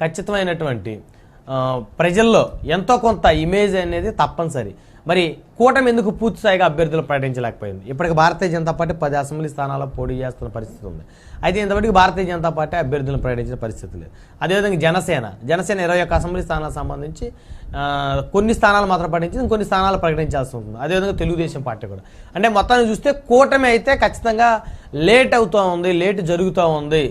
ఖచ్చితమైనటువంటి ప్రజల్లో ఎంతో కొంత ఇమేజ్ అనేది తప్పనిసరి. మరి కూటమి ఎందుకు పూర్తి స్థాయిగా అభ్యర్థులు ప్రకటించలేకపోయింది? ఇప్పటికి భారతీయ జనతా పార్టీ పది అసెంబ్లీ స్థానాల్లో పోటీ చేస్తున్న పరిస్థితి ఉంది. అయితే ఇంతవరకు భారతీయ జనతా పార్టీ అభ్యర్థులను ప్రకటించిన పరిస్థితి లేదు. అదేవిధంగా జనసేన జనసేన ఇరవై ఒక్క అసెంబ్లీ స్థానాలకు సంబంధించి కొన్ని స్థానాలు మాత్రం ప్రకటించింది కొన్ని స్థానాలు ప్రకటించాల్సి ఉంటుంది. అదేవిధంగా తెలుగుదేశం పార్టీ కూడా. అంటే మొత్తాన్ని చూస్తే కూటమి అయితే ఖచ్చితంగా లేట్ అవుతూ ఉంది లేట్ జరుగుతూ ఉంది.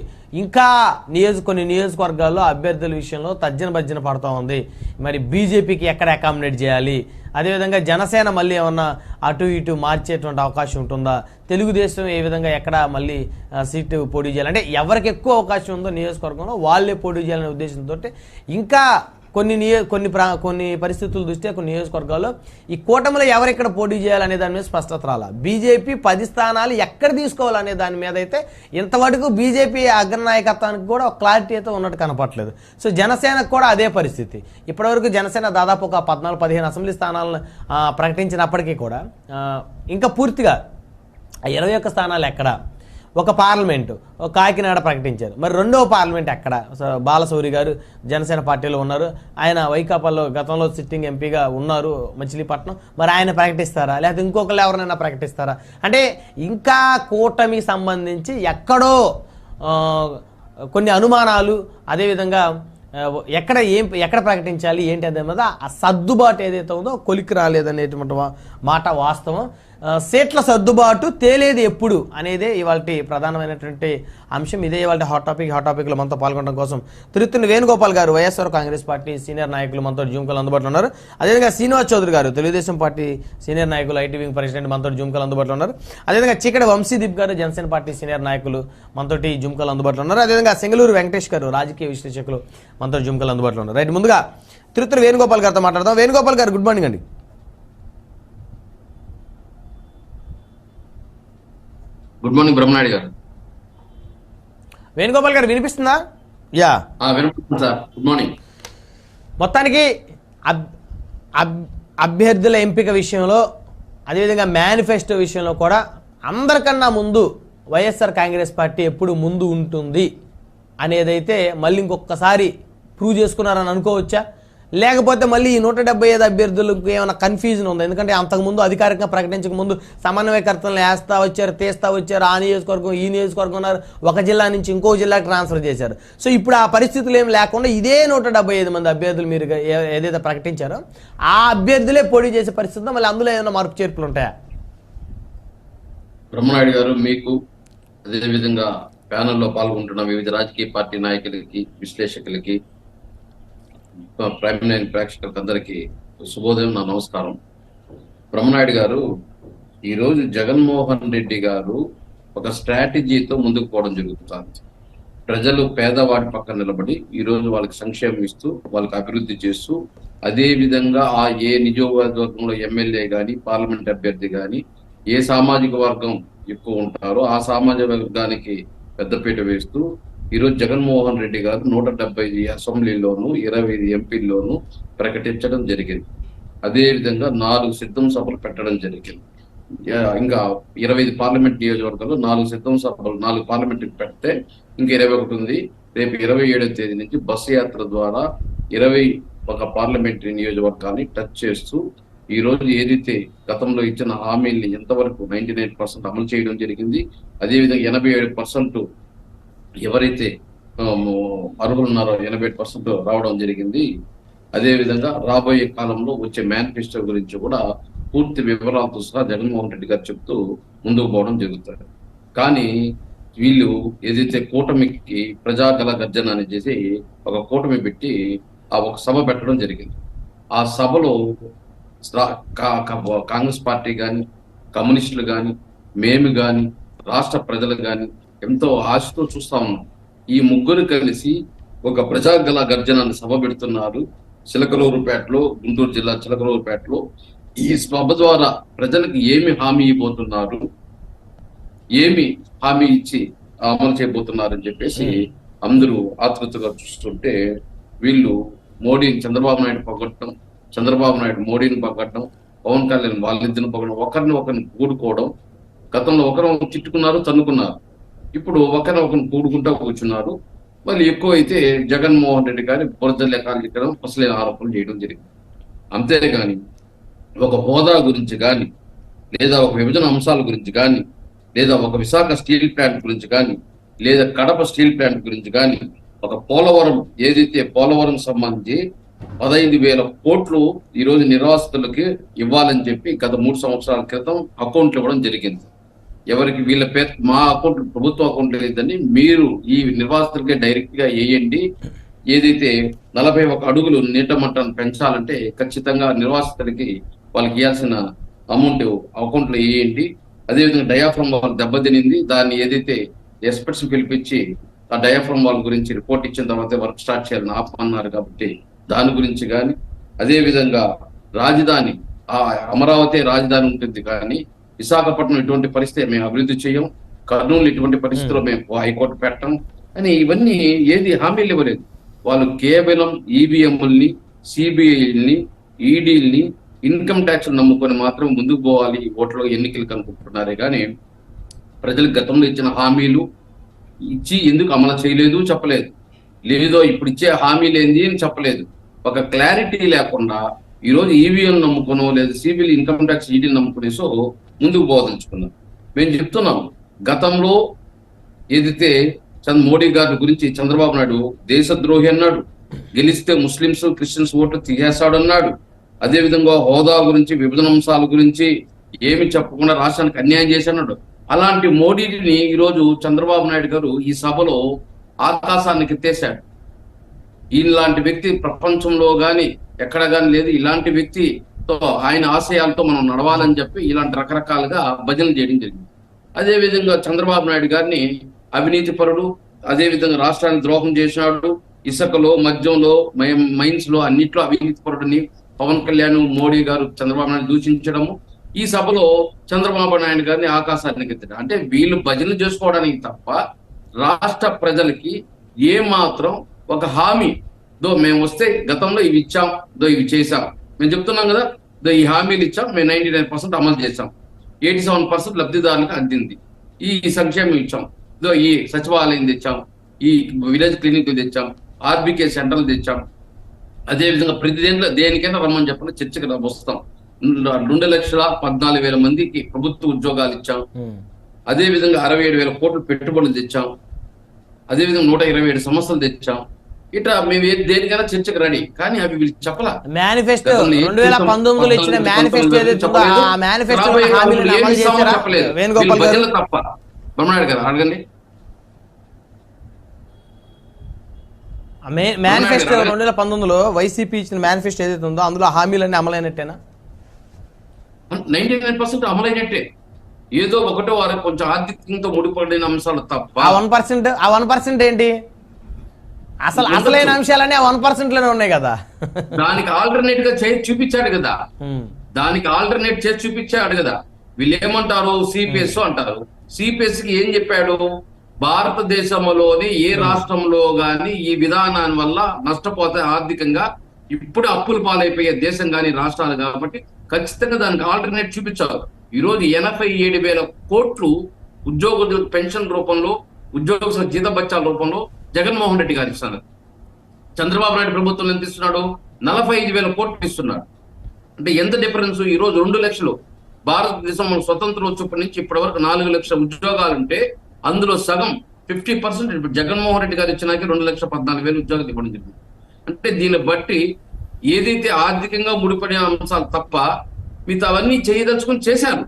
ఇంకా నియోజక కొన్ని నియోజకవర్గాల్లో అభ్యర్థుల విషయంలో తజ్జన భర్జన పడుతూ ఉంది. మరి బీజేపీకి ఎక్కడ అకామిడేట్ చేయాలి? అదేవిధంగా జనసేన మళ్ళీ ఏమన్నా అటు ఇటు మార్చేటువంటి అవకాశం ఉంటుందా? తెలుగుదేశం ఏ విధంగా ఎక్కడ మళ్ళీ సీటు పోటీ చేయాలి? అంటే ఎవరికి ఎక్కువ అవకాశం ఉందో నియోజకవర్గంలో వాళ్ళే పోటీ చేయాలనే ఉద్దేశంతో ఇంకా కొన్ని నియో కొన్ని ప్రా కొన్ని పరిస్థితుల దృష్ట్యా కొన్ని నియోజకవర్గాల్లో ఈ కూటమిలో ఎవరెక్కడ పోటీ చేయాలనే దాని మీద స్పష్టత రాలా. బీజేపీ పది స్థానాలు ఎక్కడ తీసుకోవాలనే దాని మీద అయితే ఇంతవరకు బీజేపీ అగ్రనాయకత్వానికి కూడా ఒక క్లారిటీ అయితే ఉన్నట్టు కనపట్లేదు సో జనసేనకు కూడా అదే పరిస్థితి. ఇప్పటివరకు జనసేన దాదాపు ఒక పద్నాలుగు పదిహేను అసెంబ్లీ స్థానాలను ప్రకటించినప్పటికీ కూడా ఇంకా పూర్తిగా ఆ ఇరవై ఒక్క స్థానాలు ఎక్కడ ఒక పార్లమెంటు కాకినాడ ప్రకటించారు. మరి రెండవ పార్లమెంట్ ఎక్కడ? సో బాలశౌరి గారు జనసేన పార్టీలో ఉన్నారు. ఆయన వైకాపాలో గతంలో సిట్టింగ్ ఎంపీగా ఉన్నారు మచిలీపట్నం. మరి ఆయన ప్రకటిస్తారా? లేకపోతే ఇంకొకరు ఎవరినైనా ప్రకటిస్తారా? అంటే ఇంకా కూటమి సంబంధించి ఎక్కడో కొన్ని అనుమానాలు అదేవిధంగా ఎక్కడ ఏం ఎక్కడ ప్రకటించాలి ఏంటి అదే మీద ఆ సర్దుబాటు ఏదైతే ఉందో కొలికి రాలేదనేటువంటి మాట వాస్తవం. సీట్ల సర్దుబాటు తేలేది ఎప్పుడు అనేదే ఇవాళ ప్రధానమైనటువంటి అంశం. ఇదే ఇవాళ హాట్ టాపిక్ హాట్ టాపిక్లో మనతో పాల్గొనడం కోసం తిరుత్తుని వేణుగోపాల్ గారు వైఎస్ఆర్ కాంగ్రెస్ పార్టీ సీనియర్ నాయకులు మనతో జూమ్ అందుబాటులో ఉన్నారు. అదేవిధంగా శ్రీనివాస్ చౌదరి గారు తెలుగుదేశం పార్టీ సీనియర్ నాయకులు ఐటీ వింగ్ ప్రెసిడెంట్ మనతో జూమ్ అందుబాటులో ఉన్నారు. అదేవిధంగా చీకటి వంశీదీప్ గారు జనసేన పార్టీ సీనియర్ నాయకులు మనతోటి జూమ్ అందుబాటులో ఉన్నారు. అదేవిధంగా సెంగళూరు వెంకటేష్ గారు రాజకీయ విశ్లేషకులు మనతో జూమ్ అందుబాటులో ఉన్నారు. రైట్ ముందుగా తిరుత్తూరు వేణుగోపాల్ గారితో మాట్లాడదాం. వేణుగోపాల్ గారు గుడ్ మార్నింగ్ అండి. గుడ్ మార్నింగ్ బ్రహ్మనాయుడు గారు. వేణుగోపాల్ గారు వినిపిస్తుందా? యా. సార్. గుడ్ మార్నింగ్ మొత్తానికి అభ్యర్థుల ఎంపిక విషయంలో అదేవిధంగా మేనిఫెస్టో విషయంలో కూడా అందరికన్నా ముందు వైఎస్ఆర్ కాంగ్రెస్ పార్టీ ఎప్పుడు ముందు ఉంటుంది అనేదైతే మళ్ళీ ఇంకొకసారి ప్రూవ్ చేసుకున్నారని అనుకోవచ్చా? లేకపోతే మళ్ళీ ఈ నూట డెబ్బై ఐదు అభ్యర్థులకు ఏమైనా కన్ఫ్యూజన్ ఉంది? ఎందుకంటే అంతకుముందు అధికారికంగా ప్రకటించక ముందు సమన్వయకర్తలను వేస్తా వచ్చారు తీస్తా వచ్చారు ఆ నియోజకవర్గం ఈ నియోజకవర్గం ఉన్నారు ఒక జిల్లా నుంచి ఇంకో జిల్లాకి ట్రాన్స్ఫర్ చేశారు. సో ఇప్పుడు ఆ పరిస్థితులు ఏం లేకుండా ఇదే నూట డెబ్బై ఐదు మంది అభ్యర్థులు మీరు ఏదైతే ప్రకటించారో ఆ అభ్యర్థులే పోటీ చేసే పరిస్థితి మళ్ళీ అందులో ఏమైనా మార్పు చేర్పులు ఉంటాయా? బ్రహ్మనాయుడు గారు మీకు అదేవిధంగా ప్యానల్లో పాల్గొంటున్న వివిధ రాజకీయ పార్టీ నాయకులకి విశ్లేషకులకి ప్రైమ్ నైన్ ప్రేక్షకులందరికీ శుభోదయం నా నమస్కారం. బ్రహ్మనాయుడు గారు ఈరోజు జగన్మోహన్ రెడ్డి గారు ఒక స్ట్రాటజీతో ముందుకు పోవడం జరుగుతుంది. ప్రజలు పేదవాడి పక్కన నిలబడి ఈ రోజు వాళ్ళకి సంక్షేమం ఇస్తూ వాళ్ళకి అభివృద్ధి చేస్తూ అదే విధంగా ఆ ఏ నియోజకవర్గంలో ఎమ్మెల్యే కానీ పార్లమెంట్ అభ్యర్థి కానీ ఏ సామాజిక వర్గం ఎక్కువ ఉంటారో ఆ సామాజిక వర్గానికి పెద్దపీట వేస్తూ ఈరోజు జగన్మోహన్ రెడ్డి గారు నూట డెబ్బై అసెంబ్లీలోను ఇరవై ఐదు ఎంపీల్లోనూ ప్రకటించడం జరిగింది. అదేవిధంగా నాలుగు సిద్ధం సభలు పెట్టడం జరిగింది. ఇంకా ఇరవై ఐదు పార్లమెంట్ నియోజకవర్గాల్లో నాలుగు సిద్ధం సభలు నాలుగు పార్లమెంట్ పెడితే ఇంకా ఇరవై ఒకటి ఉంది. రేపు ఇరవై ఏడవ తేదీ నుంచి బస్సు యాత్ర ద్వారా ఇరవై ఒక పార్లమెంటరీ నియోజకవర్గాన్ని టచ్ చేస్తూ ఈ రోజు ఏదైతే గతంలో ఇచ్చిన హామీల్ని ఎంతవరకు నైన్టీ నైన్ పర్సెంట్ అమలు చేయడం జరిగింది. అదేవిధంగా ఎనభై ఏడు పర్సెంట్ ఎవరైతే అర్హులు ఉన్నారో ఎనభై పర్సెంట్ రావడం జరిగింది. అదేవిధంగా రాబోయే కాలంలో వచ్చే మేనిఫెస్టో గురించి కూడా పూర్తి వివరాలతో సహా జగన్మోహన్ రెడ్డి గారు చెప్తూ ముందుకు పోవడం జరుగుతుంది. కానీ వీళ్ళు ఏదైతే కూటమికి ప్రజాగల గర్జన అని చేసి ఒక కూటమి పెట్టి ఆ ఒక సభ పెట్టడం జరిగింది. ఆ సభలో కా- కాంగ్రెస్ పార్టీ కానీ కమ్యూనిస్టులు కానీ మేము కానీ రాష్ట్ర ప్రజలు కానీ ఎంతో ఆశతో చూస్తా ఉన్నాం. ఈ ముగ్గురు కలిసి ఒక ప్రజాగల గర్జనాన్ని సభ పెడుతున్నారు. చిలకలూరుపేటలో గుంటూరు జిల్లా చిలకలూరుపేటలో. ఈ సభ ద్వారా ప్రజలకు ఏమి హామీ ఇవ్వబోతున్నారు? ఏమి హామీ ఇచ్చి అమలు చేయబోతున్నారని చెప్పేసి అందరూ ఆతృతగా చూస్తుంటే వీళ్ళు మోడీని చంద్రబాబు నాయుడు పొగట్టడం చంద్రబాబు నాయుడు మోడీని పొగట్టడం పవన్ కళ్యాణ్ వాళ్ళిద్దరిని పొగడం ఒకరిని ఒకరిని కూడుకోవడం గతంలో ఒకరు తిట్టుకున్నారు తన్నుకున్నారు. ఇప్పుడు ఒకరిని ఒకరు కూడుకుంటా కూర్చున్నారు. మళ్ళీ ఎక్కువ అయితే జగన్మోహన్ రెడ్డి గారి బురద లెక్కలు చెప్పడం అసలైన ఆరోపణలు చేయడం జరిగింది. అంతేగాని ఒక హోదా గురించి కానీ లేదా ఒక విభజన అంశాల గురించి కానీ లేదా ఒక విశాఖ స్టీల్ ప్లాంట్ గురించి కానీ లేదా కడప స్టీల్ ప్లాంట్ గురించి కానీ ఒక పోలవరం ఏదైతే పోలవరం సంబంధించి పదహైదు వేల కోట్లు ఈరోజు నిర్వాసితులకి ఇవ్వాలని చెప్పి గత మూడు సంవత్సరాల క్రితం అకౌంట్లు ఇవ్వడం జరిగింది. ఎవరికి వీళ్ళ పేరు మా అకౌంట్ ప్రభుత్వ అకౌంట్ లేదని మీరు ఈ నిర్వాసితులకే డైరెక్ట్గా వేయండి. ఏదైతే నలభై ఒక అడుగులు నీట మట్టాన్ని పెంచాలంటే ఖచ్చితంగా నిర్వాసితులకి వాళ్ళకి ఇవ్వాల్సిన అమౌంట్ అకౌంట్లో వేయండి. అదేవిధంగా డయాఫ్రమ్ వాళ్ళు దెబ్బతినింది. దాన్ని ఏదైతే ఎక్స్పర్ట్స్ పిలిపించి ఆ డయాఫ్రమ్ వాళ్ళ గురించి రిపోర్ట్ ఇచ్చిన తర్వాత వర్క్ స్టార్ట్ చేయాలని ఆపమన్నారు కాబట్టి దాని గురించి కానీ అదేవిధంగా రాజధాని ఆ అమరావతి రాజధాని ఉంటుంది కానీ విశాఖపట్నం ఇటువంటి పరిస్థితి మేము అభివృద్ధి చేయం. కర్నూలు ఇటువంటి పరిస్థితిలో మేము హైకోర్టు పెట్టం. అని ఇవన్నీ ఏది హామీలు ఇవ్వలేదు. వాళ్ళు కేవలం ఈవీఎంలని సిబిఐల్ని ఈడీల్ని ఇన్కమ్ ట్యాక్స్ నమ్ముకొని మాత్రం ముందుకు పోవాలి ఓట్లో ఎన్నికలు కనుక్కుంటున్నారే కానీ ప్రజలకు గతంలో ఇచ్చిన హామీలు ఇచ్చి ఎందుకు అమలు చేయలేదు చెప్పలేదు. లేదో ఇప్పుడు ఇచ్చే హామీలు ఏంది అని చెప్పలేదు. ఒక క్లారిటీ లేకుండా ఈ రోజు ఈవీఎం నమ్ముకునో లేదా సిబిల్ ఇన్కమ్ ట్యాక్స్ ఈడీ నమ్ముకునేసో ముందుకు బోధించుకున్నాం. మేము చెప్తున్నాం గతంలో ఏదైతే చంద్ర మోడీ గారి గురించి చంద్రబాబు నాయుడు దేశద్రోహి అన్నాడు గెలిస్తే ముస్లింస్ క్రిస్టియన్స్ ఓట్లు తీసేస్తాడు అన్నాడు హోదా గురించి విభజన అంశాల గురించి ఏమి చెప్పకుండా రాష్ట్రానికి అన్యాయం చేశాడు. అలాంటి మోడీని ఈరోజు చంద్రబాబు నాయుడు గారు ఈ సభలో ఆకాశానికి ఎత్తేశాడు. ఇలాంటి వ్యక్తి ప్రపంచంలో కానీ ఎక్కడ కానీ లేదు. ఇలాంటి వ్యక్తి వ్యక్తితో ఆయన ఆశయాలతో మనం నడవాలని చెప్పి ఇలాంటి రకరకాలుగా భజనలు చేయడం జరిగింది. అదే విధంగా చంద్రబాబు నాయుడు గారిని అవినీతి పరుడు అదేవిధంగా రాష్ట్రానికి ద్రోహం చేసినాడు ఇసుకలో మద్యంలో మైన్స్లో అన్నిట్లో అవినీతి పరుడిని పవన్ కళ్యాణ్ మోడీ గారు చంద్రబాబు నాయుడు దూషించడము. ఈ సభలో చంద్రబాబు నాయుడు గారిని ఆకాశానికి ఎత్తడం. అంటే వీళ్ళు భజనలు చేసుకోవడానికి తప్ప రాష్ట్ర ప్రజలకి ఏ మాత్రం ఒక హామీ దో మేము వస్తే గతంలో ఇవి ఇచ్చాం దో ఇవి చేశాం మేము చెప్తున్నాం కదా దో ఈ హామీలు ఇచ్చాం మేము నైన్టీ నైన్ పర్సెంట్ అమలు చేశాం. ఎయిటీ సెవెన్ పర్సెంట్ లబ్ధిదారులకు అందింది. ఈ సంక్షేమం ఇచ్చాం. ఇదో ఈ సచివాలయం తెచ్చాం. ఈ విలేజ్ క్లినిక్ తెచ్చాం. ఆర్బీకే సెంటర్లు తెచ్చాం. అదే విధంగా ప్రతి దేంట్లో దేనికైనా రమ్మని చెప్పండి చర్చకి వస్తాం. రెండు లక్షల పద్నాలుగు వేల మందికి ప్రభుత్వ ఉద్యోగాలు ఇచ్చాం. ఉమ్. అదే విధంగా అరవై ఏడు వేల కోట్ల పెట్టుబడులు తెచ్చాం. అదే విధంగా నూట ఇరవై ఏడు సంస్థలు తెచ్చాం. ఇట్లా మేము దేనికైనా చర్చకు రెడీ కానీ అవి వీళ్ళు చెప్పలా. మేనిఫెస్టో రెండు వేల పంతొమ్మిదిలో ఇచ్చిన మేనిఫెస్టో చెప్పలేదు. తప్ప. బ్రహ్మనాయుడు గారు అడగండి. మేనిఫెస్టో. రెండు వేల పంతొమ్మిదిలో వైసీపీ ఇచ్చిన మేనిఫెస్టో ఏదైతే ఉందో అందులో హామీలన్నీ అమలైనట్టేనా? నైన్టీ నైన్ పర్సెంట్ అమలైనట్టే. ఏదో ఒకటో వారు కొంచెం ఆర్థికంతో ముడిపడిన అంశాలు తప్ప. ఆ వన్ పర్సెంట్ ఆ వన్ పర్సెంట్ ఏంటి? అసలు. అసలైన అంశాలన్నీ ఆ వన్ పర్సెంట్లోనే ఉన్నాయి కదా. దానికి ఆల్టర్నేట్గా చేసి చూపించాడు కదా. దానికి ఆల్టర్నేట్ చేసి చూపించాడు కదా. వీళ్ళు ఏమంటారు సిపిఎస్ అంటారు. సిపిఎస్కి ఏం చెప్పాడు? భారతదేశంలోని ఏ రాష్ట్రంలో గాని ఈ విధానాన్ని వల్ల నష్టపోతే ఆర్థికంగా ఇప్పుడు అప్పులు పాలైపోయే దేశం గాని రాష్ట్రాలు కాబట్టి ఖచ్చితంగా దానికి ఆల్టర్నేట్ చూపించారు. ఈ రోజు ఎనభై ఏడు వేల కోట్లు ఉద్యోగుల పెన్షన్ రూపంలో ఉద్యోగస్తుల జీతభత్యాల రూపంలో జగన్మోహన్ రెడ్డి గారు ఇస్తున్నారు చంద్రబాబు నాయుడు ప్రభుత్వం ఎంత ఇస్తున్నాడు? నలభై ఐదు వేల కోట్లు ఇస్తున్నాడు అంటే ఎంత డిఫరెన్స్? ఈ రోజు రెండు లక్షలు. భారతదేశం మన స్వతంత్రం వచ్చినప్పటి నుంచి ఇప్పటి వరకు నాలుగు లక్షల ఉద్యోగాలు ఉంటే అందులో సగం ఫిఫ్టీ పర్సెంట్ జగన్మోహన్ రెడ్డి గారు ఇచ్చినాక రెండు లక్షల పద్నాలుగు వేలు ఉద్యోగాలు ఇవ్వడం జరిగింది. అంటే దీన్ని బట్టి ఏదైతే ఆర్థికంగా ముడిపడిన అంశాలు తప్ప మిగతా అవన్నీ చేయదలుచుకుని చేశారు.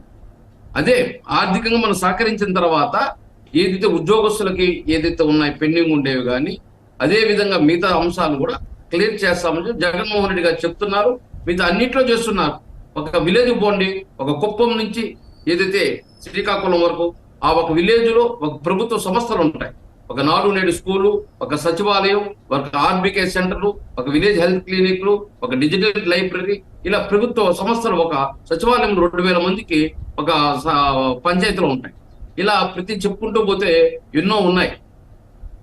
అదే ఆర్థికంగా మనం సహకరించిన తర్వాత ఏదైతే ఉద్యోగస్తులకి ఏదైతే ఉన్నాయి పెండింగ్ ఉండేవి కానీ అదే విధంగా మిగతా అంశాలు కూడా క్లియర్ చేస్తామని జగన్మోహన్ రెడ్డి గారు చెప్తున్నారు. మిగతా అన్నింటిలో చేస్తున్నారు. ఒక విలేజ్ పోండి ఒక కుప్పం నుంచి ఏదైతే శ్రీకాకుళం వరకు ఆ ఒక విలేజ్లో ఒక ప్రభుత్వ సంస్థలు ఉంటాయి. ఒక నాడు నేడు స్కూలు ఒక సచివాలయం ఒక ఆర్బికే సెంటర్లు ఒక విలేజ్ హెల్త్ క్లినిక్లు ఒక డిజిటల్ లైబ్రరీ ఇలా ప్రభుత్వ సంస్థలు ఒక సచివాలయం రెండు వేల మందికి ఒక పంచాయతీలో ఉంటాయి. ఇలా ప్రతి చెప్పుకుంటూ పోతే ఎన్నో ఉన్నాయి.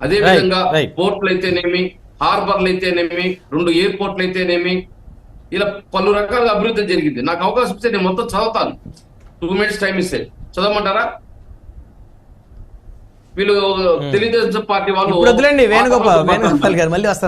అదే విధంగా. పోర్ట్లు అయితేనేమి హార్బర్లు అయితేనేమి రెండు ఎయిర్పోర్ట్లు అయితేనేమి ఇలా పలు రకాల అభివృద్ధి జరిగింది. నాకు అవకాశం ఇస్తే నేను మొత్తం చదువుతాను. టూ మినిట్స్ టైం ఇస్తే. చదవమంటారా? వీళ్ళు తెలుగుదేశం పార్టీ వాళ్ళు వేణుగోపాల్ వేణుగోపాల్ గారు మళ్ళీ వస్తాను.